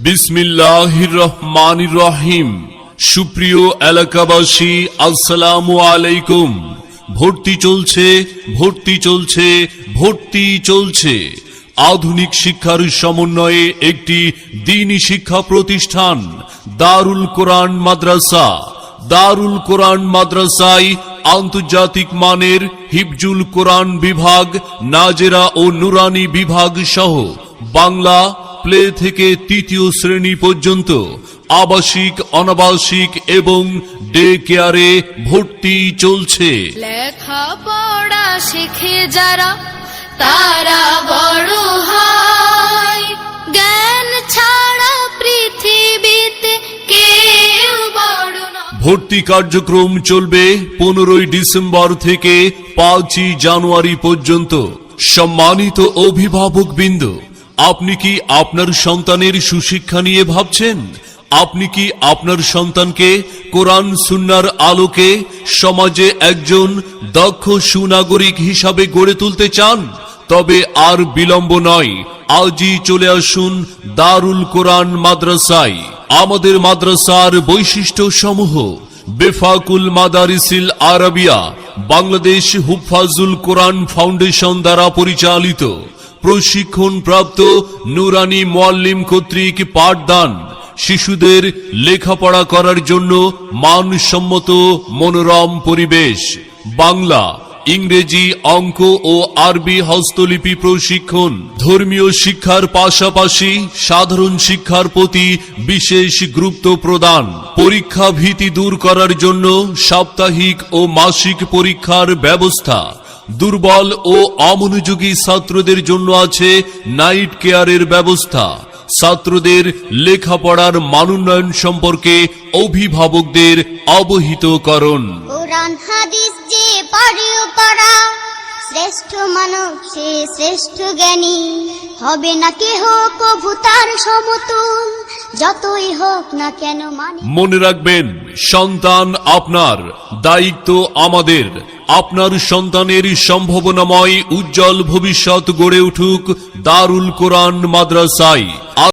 বিসমিল্লাহির রহমানির রহিম সুপ্রিয় এলাকাবাসী, আসসালামু আলাইকুম। ভর্তি চলছে ভর্তি চলছে ভর্তি চলছে। আধুনিক শিক্ষার সমন্বয়ে একটি দিনী শিক্ষা প্রতিষ্ঠান, দারুল কোরআন মাদ্রাসা। দারুল কোরআন মাদ্রাসায় আন্তর্জাতিক মানের হিফজুল কোরআন বিভাগ, নাজেরা ও নুরানি বিভাগ সহ বাংলা প্লে থেকে তৃতীয় শ্রেণি পর্যন্ত আবাসিক অনাবাসিক এবং ডে কেয়ারে ভর্তি চলছে। লেখা পড়া শিখে যারা তারা বড় হয়। জ্ঞান ছাড়া পৃথিবীতে কেউ বড় ভর্তি কার্যক্রম চলবে পনেরোই ডিসেম্বর থেকে পাঁচই জানুয়ারি পর্যন্ত। সম্মানিত অভিভাবক বিন্দু আপনি কি আপনার সন্তানের সুশিক্ষা নিয়ে ভাবছেন? আপনি কি আপনার সন্তানকে কোরআন সুন্নার আলোকে সমাজে একজন দক্ষ সুনাগরিক হিসাবে গড়ে তুলতে চান? তবে আর বিলম্ব নয়। আজই চলে আসুন দারুল কোরআন মাদ্রাসায়। আমাদের মাদ্রাসার বৈশিষ্ট্য সমূহ বেফাকুল মাদারিসিল আরবিয়া, বাংলাদেশ হুফাজুল কোরআন ফাউন্ডেশন দ্বারা পরিচালিত। প্রশিক্ষণ প্রাপ্ত নুরানি মোয়াল্লিম কর্তৃক পাঠদান শিশুদের লেখাপড়া করার জন্য মানসম্মত মনোরম পরিবেশ। বাংলা, ইংরেজি অঙ্ক ও আরবি হস্তলিপি প্রশিক্ষণ। ধর্মীয় শিক্ষার পাশাপাশি সাধারণ শিক্ষার প্রতি বিশেষ গুরুত্ব প্রদান। পরীক্ষা ভীতি দূর করার জন্য সাপ্তাহিক ও মাসিক পরীক্ষার ব্যবস্থা। দুর্বল ও অমনোযোগী ছাত্রদের জন্য আছে নাইট কেয়ারের ব্যবস্থা। ছাত্রদের লেখাপড়ার মানোন্নয়ন সম্পর্কে অভিভাবকদের অবহিত করণ শ্রেষ্ঠ মানব সে শ্রেষ্ঠ জ্ঞানী। হবে না কেহ কভু তার সমতুল যতই হোক না কেন মানে মনে রাখবেন, সন্তান আপনার, দায়িত্ব আমাদের। আপনার সন্তানের সম্ভাবনাময় উজ্জ্বল ভবিষ্যৎ গড়ে উঠুক দারুল কোরআন মাদ্রাসায়।